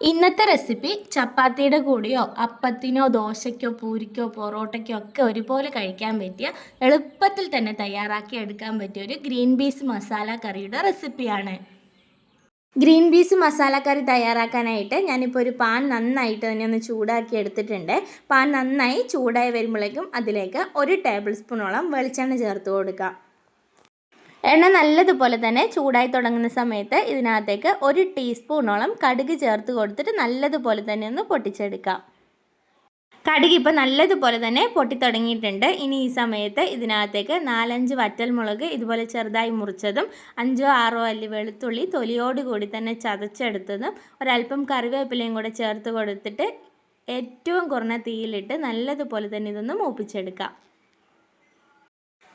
ഇന്നത്തെ റെസിപ്പി ചപ്പാത്തിയുടെ കൂടെയോ അപ്പത്തിനോ ദോശയ്ക്കോ പൂരിക്കോ പൊറോട്ടയ്ക്കോ ഒക്കെ ഒരുപോലെ കഴിക്കാൻ പറ്റിയ എളുപ്പത്തിൽ തന്നെ തയ്യാറാക്കി എടുക്കാൻ പറ്റിയ ഒരു ഗ്രീൻ പീസ് മസാല കറിയുടെ റെസിപ്പിയാണ് ഗ്രീൻ പീസ് മസാല കറി തയ്യാറാക്കാനായിട്ട് ഞാനിപ്പോൾ ഒരു പാൻ നന്നായിട്ട് തന്നെ ഒന്ന് ചൂടാക്കി എടുത്തിട്ടുണ്ട്. പാൻ നന്നായി ചൂടായി വരുമ്പോഴേക്കും അതിലേക്ക് ഒരു ടേബിൾ സ്പൂണോളം വെളിച്ചെണ്ണ ചേർത്ത് കൊടുക്കാം. എണ്ണ നല്ലതുപോലെ തന്നെ ചൂടായി തുടങ്ങുന്ന സമയത്ത് ഇതിനകത്തേക്ക് ഒരു ടീസ്പൂണോളം കടുക് ചേർത്ത് കൊടുത്തിട്ട് നല്ലതുപോലെ തന്നെ ഒന്ന് പൊട്ടിച്ചെടുക്കാം. കടുക് ഇപ്പോൾ നല്ലതുപോലെ തന്നെ പൊട്ടി തുടങ്ങിയിട്ടുണ്ട്. ഇനി ഈ സമയത്ത് ഇതിനകത്തേക്ക് നാലഞ്ച് വറ്റൽമുളക് ഇതുപോലെ ചെറുതായി മുറിച്ചതും അഞ്ചോ ആറോ അല്ലി വെളുത്തുള്ളി തൊലിയോട് കൂടി തന്നെ ചതച്ചെടുത്തതും ഒരല്പം കറിവേപ്പിലയും കൂടെ ചേർത്ത് കൊടുത്തിട്ട് ഏറ്റവും കുറഞ്ഞ തീയിലിട്ട് നല്ലതുപോലെ തന്നെ ഇതൊന്ന് മൂപ്പിച്ചെടുക്കാം.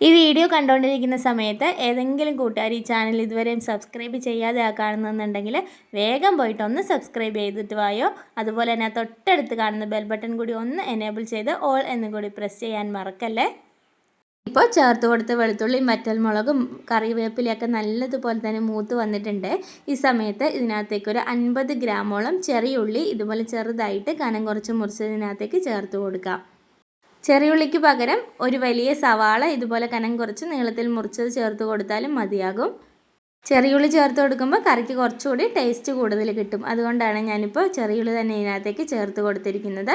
ഈ വീഡിയോ കണ്ടുകൊണ്ടിരിക്കുന്ന സമയത്ത് ഏതെങ്കിലും കൂട്ടുകാർ ഈ ചാനൽ ഇതുവരെയും സബ്സ്ക്രൈബ് ചെയ്യാതെ കാണുന്നുണ്ടെങ്കിൽ വേഗം പോയിട്ട് ഒന്ന് സബ്സ്ക്രൈബ് ചെയ്തിട്ട് വായോ. അതുപോലെ തന്നെ തൊട്ടടുത്ത് കാണുന്ന ബെൽ ബട്ടൺ കൂടി ഒന്ന് എനേബിൾ ചെയ്ത് ഓൾ എന്നും കൂടി പ്രസ് ചെയ്യാൻ മറക്കല്ലേ. ഇപ്പോൾ ചേർത്ത് കൊടുത്ത മറ്റൽ മുളകും കറിവേപ്പിലയൊക്കെ നല്ലതുപോലെ തന്നെ മൂത്ത് വന്നിട്ടുണ്ട്. ഈ സമയത്ത് ഇതിനകത്തേക്ക് ഒരു അൻപത് ഗ്രാമോളം ചെറിയ ഉള്ളി ഇതുപോലെ ചെറുതായിട്ട് കനം കുറച്ച് മുറിച്ച് മുറിച്ചതിനകത്തേക്ക് ചേർത്ത് കൊടുക്കാം. ചെറിയുള്ളിക്ക് പകരം ഒരു വലിയ സവാള ഇതുപോലെ കനം കുറച്ച് നീളത്തിൽ മുറിച്ചത് ചേർത്ത് കൊടുത്താലും മതിയാകും. ചെറിയുള്ളി ചേർത്ത് കൊടുക്കുമ്പോൾ കറിക്ക് കുറച്ചുകൂടി ടേസ്റ്റ് കൂടുതൽ കിട്ടും. അതുകൊണ്ടാണ് ഞാനിപ്പോൾ ചെറിയുള്ളി തന്നെ ഇതിനകത്തേക്ക് ചേർത്ത് കൊടുത്തിരിക്കുന്നത്.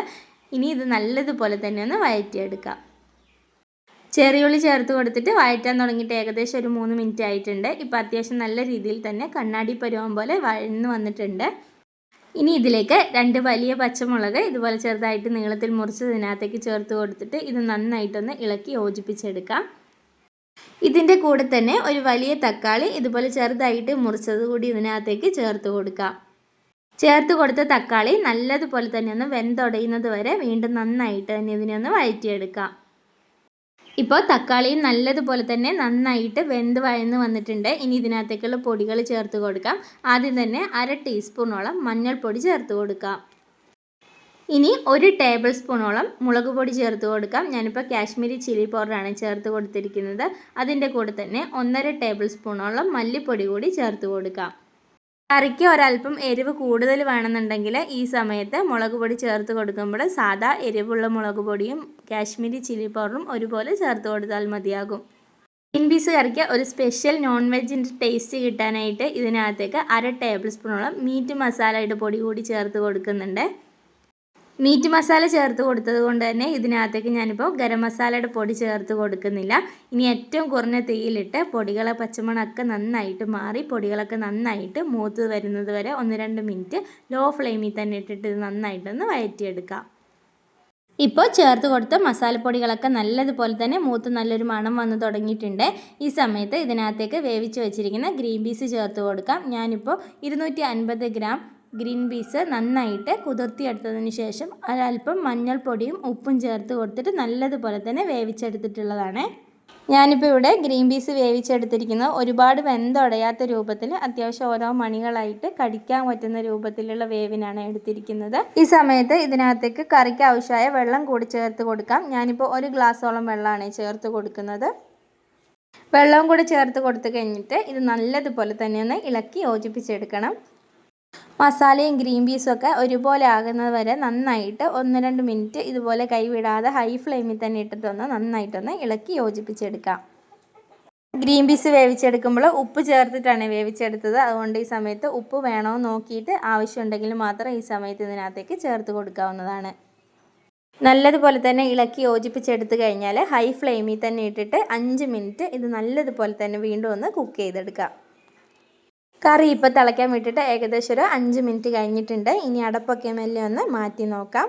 ഇനി ഇത് നല്ലതുപോലെ തന്നെ ഒന്ന് വഴറ്റിയെടുക്കാം ചെറിയുള്ളി ചേർത്ത് കൊടുത്തിട്ട് വഴറ്റാൻ തുടങ്ങിയിട്ട് ഏകദേശം ഒരു മൂന്ന് മിനിറ്റ് ആയിട്ടുണ്ട്. ഇപ്പോൾ അത്യാവശ്യം നല്ല രീതിയിൽ തന്നെ കണ്ണാടി പരുവം പോലെ വഴന്ന് വന്നിട്ടുണ്ട്. ഇനി ഇതിലേക്ക് രണ്ട് വലിയ പച്ചമുളക് ഇതുപോലെ ചെറുതായിട്ട് നീളത്തിൽ മുറിച്ച് ഇതിനകത്തേക്ക് ചേർത്ത് കൊടുത്തിട്ട് ഇത് നന്നായിട്ടൊന്ന് ഇളക്കി യോജിപ്പിച്ചെടുക്കാം. ഇതിന്റെ കൂടെ തന്നെ ഒരു വലിയ തക്കാളി ഇതുപോലെ ചെറുതായിട്ട് മുറിച്ചത് കൂടി ഇതിനകത്തേക്ക് ചേർത്ത് കൊടുക്കാം. ചേർത്ത് കൊടുത്ത തക്കാളി നല്ലതുപോലെ തന്നെ ഒന്ന് വെന്തുടയുന്നത് വരെ വീണ്ടും നന്നായിട്ട് തന്നെ ഇതിനെ ഒന്ന് വഴറ്റിയെടുക്കാം. ഇപ്പോൾ തക്കാളിയും നല്ലതുപോലെ തന്നെ നന്നായിട്ട് വെന്ത് വഴന്ന് വന്നിട്ടുണ്ട്. ഇനി ഇതിനകത്തേക്കുള്ള പൊടികൾ ചേർത്ത് കൊടുക്കാം. ആദ്യം തന്നെ അര ടീസ്പൂണോളം മഞ്ഞൾപ്പൊടി ചേർത്ത് കൊടുക്കാം. ഇനി ഒരു ടേബിൾ സ്പൂണോളം മുളക് പൊടി ചേർത്ത് കൊടുക്കാം. ഞാനിപ്പോൾ കാശ്മീരി ചില്ലി പൗഡറാണ് ചേർത്ത് കൊടുത്തിരിക്കുന്നത്. അതിന്റെ കൂടെ തന്നെ ഒന്നര ടേബിൾ സ്പൂണോളം മല്ലിപ്പൊടി കൂടി ചേർത്ത് കൊടുക്കാം. കറിക്ക് ഒരല്പം എരിവ് കൂടുതൽ വേണമെന്നുണ്ടെങ്കിൽ ഈ സമയത്ത് മുളക് പൊടി ചേർത്ത് കൊടുക്കുമ്പോൾ സാധാ എരിവുള്ള മുളക് പൊടിയും കാശ്മീരി ചില്ലി പൗഡറും ഒരുപോലെ ചേർത്ത് കൊടുത്താൽ മതിയാകും. ഗ്രീൻ പീസ് കറിക്ക് ഒരു സ്പെഷ്യൽ നോൺ വെജിന്റെ ടേസ്റ്റ് കിട്ടാനായിട്ട് ഇതിനകത്തേക്ക് അര ടേബിൾ സ്പൂണോളം മീറ്റ് മസാലയുടെ പൊടി കൂടി ചേർത്ത് കൊടുക്കുന്നുണ്ട്. മീറ്റ് മസാല ചേർത്ത് കൊടുത്തത് കൊണ്ട് തന്നെ ഇതിനകത്തേക്ക് ഞാനിപ്പോൾ ഗരം മസാലയുടെ പൊടി ചേർത്ത് കൊടുക്കുന്നില്ല. ഇനി ഏറ്റവും കുറഞ്ഞ തീയിലിട്ട് പൊടികളെ പച്ചമണമൊക്കെ നന്നായിട്ട് മാറി പൊടികളൊക്കെ നന്നായിട്ട് മൂത്ത് വരുന്നത് വരെ ഒന്ന് രണ്ട് മിനിറ്റ് ലോ ഫ്ലെയിമിൽ തന്നെ ഇട്ടിട്ട് ഇത് നന്നായിട്ടൊന്ന് വയറ്റിയെടുക്കാം ഇപ്പോൾ ചേർത്ത് കൊടുത്ത മസാലപ്പൊടികളൊക്കെ നല്ലതുപോലെ തന്നെ മൂത്ത് നല്ലൊരു മണം വന്ന് തുടങ്ങിയിട്ടുണ്ട്. ഈ സമയത്ത് ഇതിനകത്തേക്ക് വേവിച്ച് വെച്ചിരിക്കുന്ന ഗ്രീൻ പീസ് ചേർത്ത് കൊടുക്കാം. ഞാനിപ്പോൾ ഇരുന്നൂറ്റി ഗ്രാം ഗ്രീൻ പീസ് നന്നായിട്ട് കുതിർത്തിയെടുത്തതിന് ശേഷം ഒരല്പം മഞ്ഞൾപ്പൊടിയും ഉപ്പും ചേർത്ത് കൊടുത്തിട്ട് നല്ലതുപോലെ തന്നെ വേവിച്ചെടുത്തിട്ടുള്ളതാണ്. ഞാനിപ്പോൾ ഇവിടെ ഗ്രീൻ പീസ് വേവിച്ചെടുത്തിരിക്കുന്നത് ഒരുപാട് വെന്തുടയാത്ത രൂപത്തിൽ അത്യാവശ്യം ഓരോ മണികളായിട്ട് കടിക്കാൻ പറ്റുന്ന രൂപത്തിലുള്ള വേവിനാണ് എടുത്തിരിക്കുന്നത്. ഈ സമയത്ത് ഇതിനകത്തേക്ക് കറിക്ക് ആവശ്യമായ വെള്ളം കൂടി ചേർത്ത് കൊടുക്കാം. ഞാനിപ്പോൾ ഒരു ഗ്ലാസ്സോളം വെള്ളമാണ് ചേർത്ത് കൊടുക്കുന്നത്. വെള്ളവും കൂടി ചേർത്ത് കൊടുത്തു കഴിഞ്ഞിട്ട് ഇത് നല്ലതുപോലെ തന്നെ ഒന്ന് ഇളക്കി യോജിപ്പിച്ചെടുക്കണം. മസാലയും ഗ്രീൻ പീസും ഒക്കെ ഒരുപോലെ ആകുന്നത് വരെ നന്നായിട്ട് ഒന്ന് രണ്ട് മിനിറ്റ് ഇതുപോലെ കൈവിടാതെ ഹൈ ഫ്ലെയിമിൽ തന്നെ ഇട്ടിട്ടൊന്ന് നന്നായിട്ടൊന്ന് ഇളക്കി യോജിപ്പിച്ചെടുക്കാം. ഗ്രീൻ പീസ് വേവിച്ചെടുക്കുമ്പോൾ ഉപ്പ് ചേർത്തിട്ടാണ് വേവിച്ചെടുത്തത്. അതുകൊണ്ട് ഈ സമയത്ത് ഉപ്പ് വേണോ നോക്കിയിട്ട് ആവശ്യമുണ്ടെങ്കിൽ മാത്രം ഈ സമയത്ത് ഇതിനകത്തേക്ക് ചേർത്ത് കൊടുക്കാവുന്നതാണ്. നല്ലതുപോലെ തന്നെ ഇളക്കി യോജിപ്പിച്ചെടുത്ത് കഴിഞ്ഞാൽ ഹൈ ഫ്ലെയിമിൽ തന്നെ ഇട്ടിട്ട് അഞ്ച് മിനിറ്റ് ഇത് നല്ലതുപോലെ തന്നെ വീണ്ടും ഒന്ന് കുക്ക് ചെയ്തെടുക്കാം. കറി ഇപ്പോൾ തിളയ്ക്കാൻ വിട്ടിട്ട് ഏകദേശം ഒരു അഞ്ച് മിനിറ്റ് കഴിഞ്ഞിട്ടുണ്ട്. ഇനി അടപ്പൊക്കെ മെല്ലെ ഒന്ന് മാറ്റി നോക്കാം.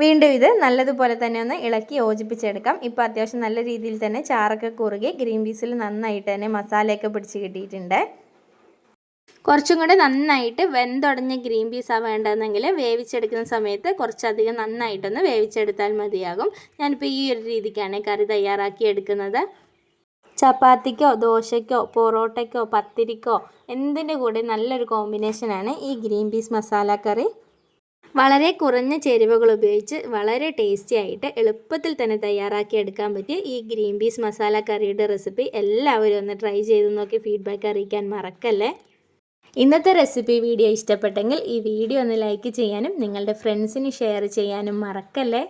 വീണ്ടും ഇത് നല്ലതുപോലെ തന്നെ ഒന്ന് ഇളക്കി യോജിപ്പിച്ചെടുക്കാം. ഇപ്പോൾ അത്യാവശ്യം നല്ല രീതിയിൽ തന്നെ ചാറൊക്കെ കുറുകി ഗ്രീൻ പീസിൽ നന്നായിട്ട് തന്നെ മസാലയൊക്കെ പിടിച്ച് കിട്ടിയിട്ടുണ്ട്. കുറച്ചും കൂടെ നന്നായിട്ട് വെന്തുടഞ്ഞ ഗ്രീൻ പീസാണ് വേണ്ടതെന്നെങ്കിൽ വേവിച്ചെടുക്കുന്ന സമയത്ത് കുറച്ചധികം നന്നായിട്ടൊന്ന് വേവിച്ചെടുത്താൽ മതിയാകും. ഞാനിപ്പോൾ ഈ ഒരു രീതിക്കാണ് കറി തയ്യാറാക്കി എടുക്കുന്നത്. ചപ്പാത്തിക്കോ ദോശയ്ക്കോ പൊറോട്ടയ്ക്കോ പത്തിരിക്കോ എന്തിന്റെ കൂടെ നല്ലൊരു കോമ്പിനേഷനാണ് ഈ ഗ്രീൻ പീസ് മസാല കറി. വളരെ കുറഞ്ഞ ചേരുവകൾ ഉപയോഗിച്ച് വളരെ ടേസ്റ്റി ആയിട്ട് എളുപ്പത്തിൽ തന്നെ തയ്യാറാക്കി എടുക്കാൻ പറ്റിയ ഈ ഗ്രീൻ പീസ് മസാല കറിയുടെ റെസിപ്പി എല്ലാവരും ഒന്ന് ട്രൈ ചെയ്ത് നോക്കി ഫീഡ്ബാക്ക് അറിയിക്കാൻ മറക്കല്ലേ. ഇന്നത്തെ റെസിപ്പി വീഡിയോ ഇഷ്ടപ്പെട്ടെങ്കിൽ ഈ വീഡിയോ ഒന്ന് ലൈക്ക് ചെയ്യാനും നിങ്ങളുടെ ഫ്രണ്ട്സിന് ഷെയർ ചെയ്യാനും മറക്കല്ലേ.